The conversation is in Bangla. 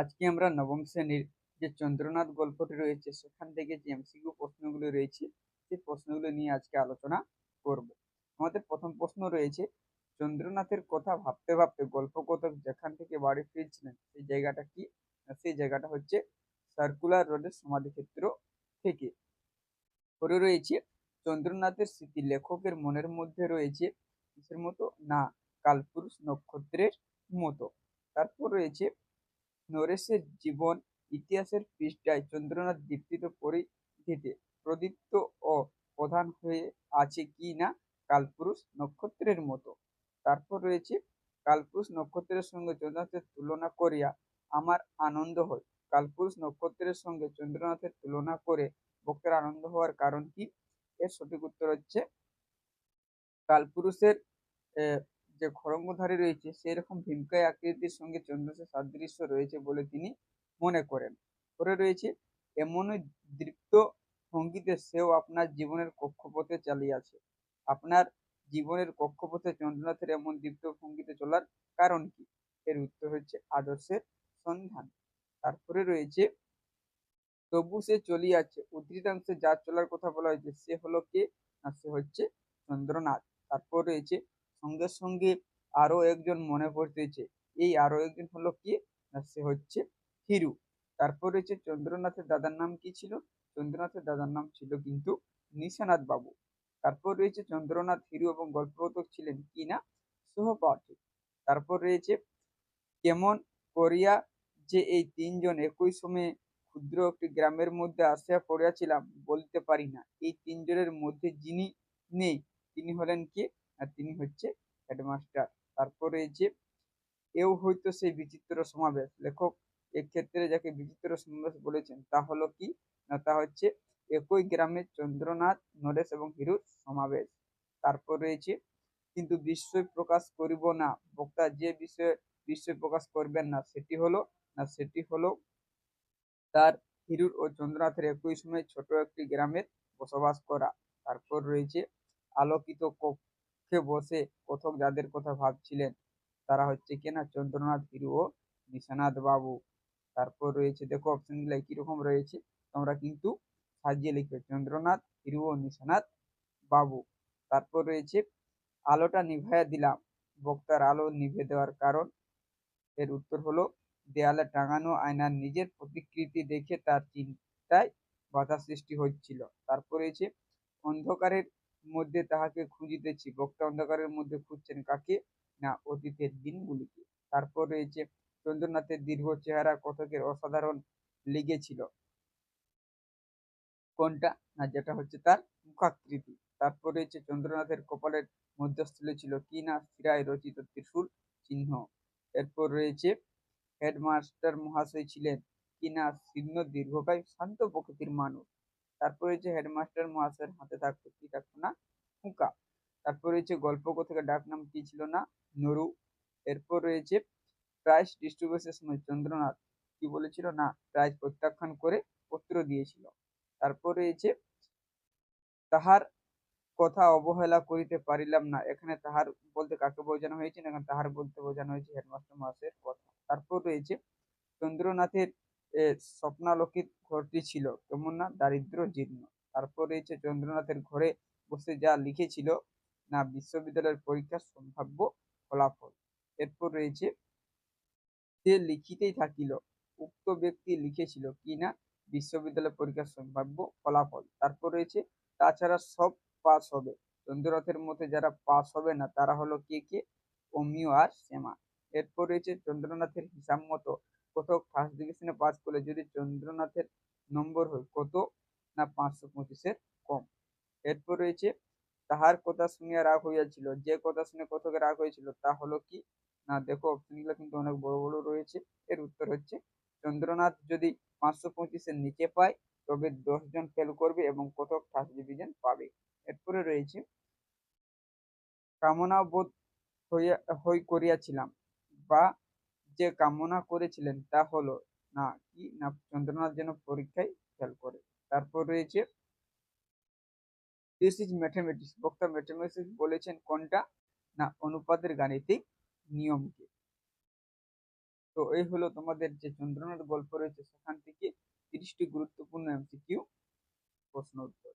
আজকে আমরা নবম শ্রেণির যে চন্দ্রনাথ গল্পটি রয়েছে, সেখান থেকে যে এমসিকিউ প্রশ্নগুলো রয়েছে, সেই প্রশ্নগুলো নিয়ে আজকে আলোচনা করব। আমাদের প্রথম প্রশ্ন রয়েছে, চন্দ্রনাথের কথা ভাবতে ভাবতে গল্প কথক যেখান থেকে বাড়ি ফিরছিলেন, সেই জায়গাটা কি? সেই জায়গাটা হচ্ছে সার্কুলার রোডের সমাধিক্ষেত্র থেকে। পরে রয়েছে, চন্দ্রনাথের স্মৃতি লেখকের মনের মধ্যে রয়েছে কিসের মতো? না, কালপুরুষ নক্ষত্রের মতো। তারপর রয়েছে নরেশের জীবন ইতিহাসের পৃষ্ঠায় চন্দ্রনাথ দীপ্তিত পরিধিতে প্রদীপ্ত ও প্রধান হয়ে আছে কি না? কালপুরুষ নক্ষত্রের মতো। তারপর রয়েছে কালপুরুষ নক্ষত্রের সঙ্গে চন্দ্রনাথের তুলনা করিয়া আমার আনন্দ হয়। কালপুরুষ নক্ষত্রের সঙ্গে চন্দ্রনাথের তুলনা করে বক্তার আনন্দ হওয়ার কারণ কি? এর সঠিক উত্তর হচ্ছে কালপুরুষের যে খড়ঙ্গধারী রয়েছে সেই রকম ভীমকায় আকৃতির সঙ্গে চন্দ্রনাথের সাদৃশ্য রয়েছে বলে তিনি মনে করেন। পরে রয়েছে, এমনই দৃপ্ত ভঙ্গিতে সেও আপনার জীবনের কক্ষপথে চালিয়েছে আপনার জীবনের কক্ষপথে চন্দ্রনাথের এমন দীপ্ত ভঙ্গিতে চলার কারণ কি? এর উত্তর হচ্ছে, আদর্শের সন্ধান। তারপরে রয়েছে, তবু সে চলিয়াছে। উদ্ধৃতাংশে যার চলার কথা বলা হয়েছে, সে হলো কে? না, সে হচ্ছে চন্দ্রনাথ। তারপর রয়েছে সঙ্গে সঙ্গে আরও একজন মনে পড়তেছে। এই আরও একজন হলো কে? সে হচ্ছে হিরু। তারপর রয়েছে চন্দ্রনাথের দাদার নাম কি ছিল? চন্দ্রনাথের দাদার নাম ছিল কিন্তু নিশানাথ বাবু। তারপর রয়েছে চন্দ্রনাথ, হিরু এবং গল্পবোধক ছিলেন কি না? সহপাঠী। তারপর রয়েছে কেমন করিয়া যে এই তিনজন একই সময়ে ক্ষুদ্র একটি গ্রামের মধ্যে আসিয়া পড়িয়াছিলাম, বলতে পারি না। এই তিনজনের মধ্যে যিনি নেই, তিনি হলেন কে? আর তিনি হচ্ছে হেডমাস্টার। তারপর রয়েছে এও হয়তো সেই বিচিত্র সমাবেশ। লেখক এক্ষেত্রে যাকে বিচিত্র সমাবেশ বলেছেন, তা হলো কি? না, তা হচ্ছে একই গ্রামে চন্দ্রনাথ, নরেশ এবং হিরুর সমাবেশ। তারপর রয়েছে কিন্তু বিস্ময় প্রকাশ করিব না। বক্তা যে বিষয়ে বিস্ময় প্রকাশ করবেন না, সেটি হলো, না, সেটি হলো তার হিরুর ও চন্দ্রনাথের একই সময় ছোট একটি গ্রামের বসবাস করা। তারপর রয়েছে আলোকিত কক্ষে। বসে কথক যাদের কথা ভাবছিলেন, তারা হচ্ছে কিনা চন্দ্রনাথ হিরু ও নিশানাথ বাবু। তারপর রয়েছে, দেখো অপশনগুলো একই রকম রয়েছে? তোমরা কিন্তু সাজিয়ে লিখবে, চন্দ্রনাথ হিরু ও নিশানাথ বাবু। তারপর রয়েছে, আলোটা নিভাইয়া দিলাম। বক্তার আলো নিভে দেওয়ার কারণ। এর উত্তর হলো, দেয়ালে টাঙানো আয়নার নিজের প্রতিকৃতি দেখে তার চিন্তায় বাধা সৃষ্টি হচ্ছিল। তারপর রয়েছে, অন্ধকারের মধ্যে তাহাকে খুঁজিতেছি বক্তা অন্ধকারের মধ্যে খুঁজছেন কাকে? না, অতীতের দিনগুলিকে। তারপর রয়েছে চন্দ্রনাথের দীর্ঘ চেহারা কথকের অসাধারণ লেগেছিল। কোনটা? না, যেটা হচ্ছে তার মুখাকৃতি। তারপর রয়েছে চন্দ্রনাথের কপালের মধ্যস্থলে ছিল কি না? শিরায় রচিত ত্রিশূল চিহ্ন। এরপর রয়েছে হেডমাস্টার মহাশয় ছিলেন কি না? শীর্ণ, দীর্ঘকায়, শান্ত প্রকৃতির মানুষ। তারপর রয়েছে হেডমাস্টার মহাশয়ের হাতে থাকতো কি থাকতো না? হুঁকা। তারপর রয়েছে গল্প কথাকে ডাক নাম কি ছিল না? নরু। এরপর রয়েছে প্রাইজ ডিস্ট্রিবিউশনের সময় চন্দ্রনাথ কি বলেছিল না? প্রাইজ প্রত্যাখ্যান করে পত্র দিয়েছিল। তারপর রয়েছে তাহার কথা অবহেলা করিতে পারিলাম না। এখানে তাহার বলতে কাকে বোঝানো হয়েছে না? তাহার বলতে বোঝানো হয়েছে হেডমাস্টার মহাশয়ের কথা। তারপর রয়েছে চন্দ্রনাথের এ, স্বপ্নালোকিত ঘরটি ছিল। কেমন না? দারিদ্র জীর্ণ। তারপর রয়েছে চন্দ্রনাথের ঘরে বসে যা লিখেছিল না বিশ্ববিদ্যালয়ের পরীক্ষার সম্ভাব্য ফলাফল। এরপর রয়েছে সে লিখিতেই থাকিল উক্ত ব্যক্তি লিখেছিল কি না? বিশ্ববিদ্যালয় পরীক্ষার সম্ভাব্য ফলাফল। তারপর রয়েছে তাছাড়া সব পাস হবে। চন্দ্রনাথের মধ্যে যারা পাস হবে না তারা হলো কে কে? অমিয় আর শ্যামা। এরপর রয়েছে চন্দ্রনাথের হিসাব মতো কোথাও ফার্স্ট ডিভিশনে পাস করলে যদি চন্দ্রনাথের নম্বর হয়, কত না পাঁচশো পঁচিশের কম? এরপর রয়েছে, তাহার কথা শুনিয়া রাগ হইয়াছিল। যে কথা শুনে কথকে রাগ হয়েছিল তা হলো কি? না, দেখো, অপশনগুলো কিন্তু অনেক বড় বড় রয়েছে। এর উত্তর হচ্ছে, চন্দ্রনাথ যদি পাঁচশো পঁচিশের নিচে পায়, তবে দশ জন ফেল করবে এবং কতক ফার্স্ট ডিভিশন পাবে। এরপরে রয়েছে কামনা বোধ হইয়া, হই করিয়াছিলাম বা যে কামনা করেছিলেন তা হলো না, কি না চন্দ্রনাথ যেন পরীক্ষায় ফেল করে। তারপর রয়েছে দিস ইজ ম্যাথামেটিক্স বক্তা ম্যাথমেটিক্স বলেছেন কোনটা? না, অনুপাতের গাণিতিক নিয়মকে। তো এই হলো তোমাদের যে চন্দ্রনাথ গল্প রয়েছে, সেখান থেকে তিরিশটি গুরুত্বপূর্ণ এমসিকিউ প্রশ্ন উত্তর।